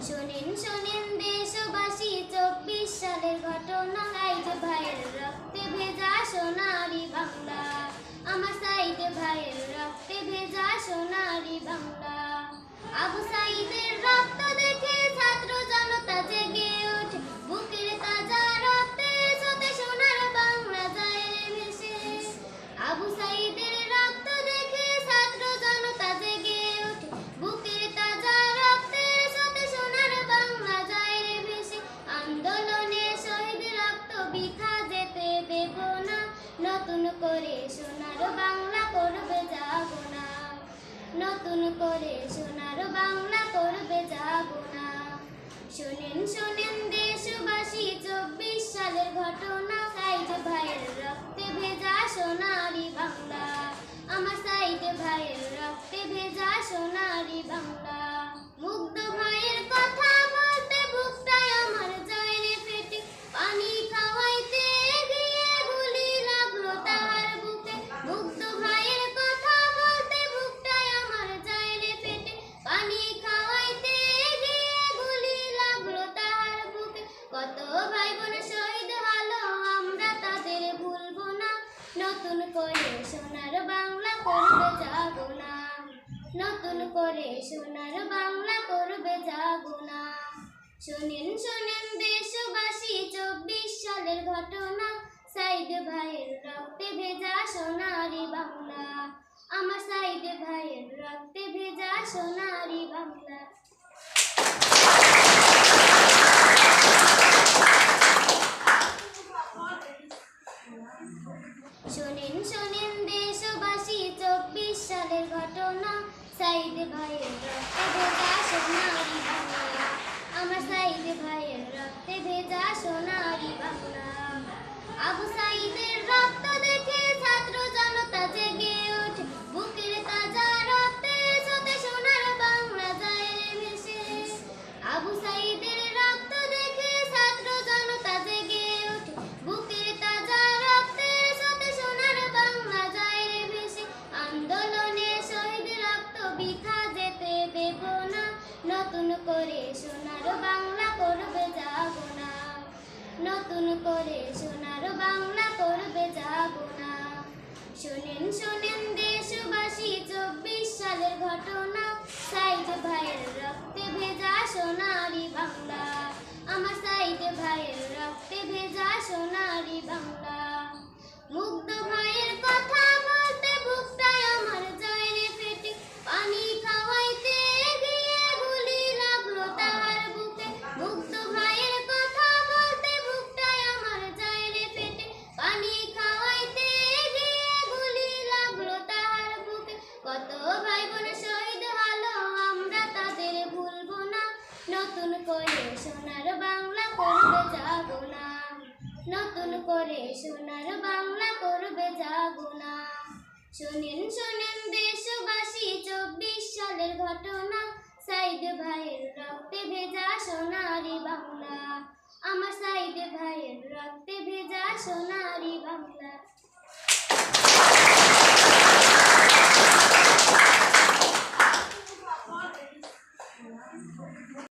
শোনেন শোনেন দেশবাসী চব্বিশ সালের ঘটনা এই যে ভাইয়ের রক্তে ভেজা সোনারি নতুন করে সোনার বাংলা করবে যাব না। নতুন করে সোনার বাংলা করবে যাব না। শোনেন শোনেন দেশবাসী, চব্বিশ সালের সোনার বাংলা করবে যাব না। নতুন করে সোনার বাংলা করবে যাব না। শোনেন শোনেন দেশবাসী, চব্বিশ সালের ঘটনা। সাইড ভাইয়ের রক্তে ভেজা সোনারি বাংলা। আমার সাইড ভাইয়ের রক্তে ভেজা সোনারি বাংলা। শোনেন শোনেন দেশবাসী চব্বিশ সালের ঘটনা। সাইদ ভাইয়ের রক্ত বাংলা করবে যাব না। নতুন করে সোনার বাংলা করবে যাব না। শোনেন শোনেন দেশবাসী, চব্বিশ সালের ঘটনা। সাইড ভাইয়ের রক্তে ভেজা সোনারি বাংলা। আমার সাইড ভাইয়ের নতুন করে সোনার বাংলা করবে যাব না। নতুন করে সোনার বাংলা করবে যাব না। শোনেন শোনেন দেশবাসী, চব্বিশ সালের ঘটনা। সাইদ ভাইয়ের রক্তে ভেজা সোনারি বাংলা। আমার সাইদ ভাইয়ের রক্তে ভেজা সোনারি বাংলা।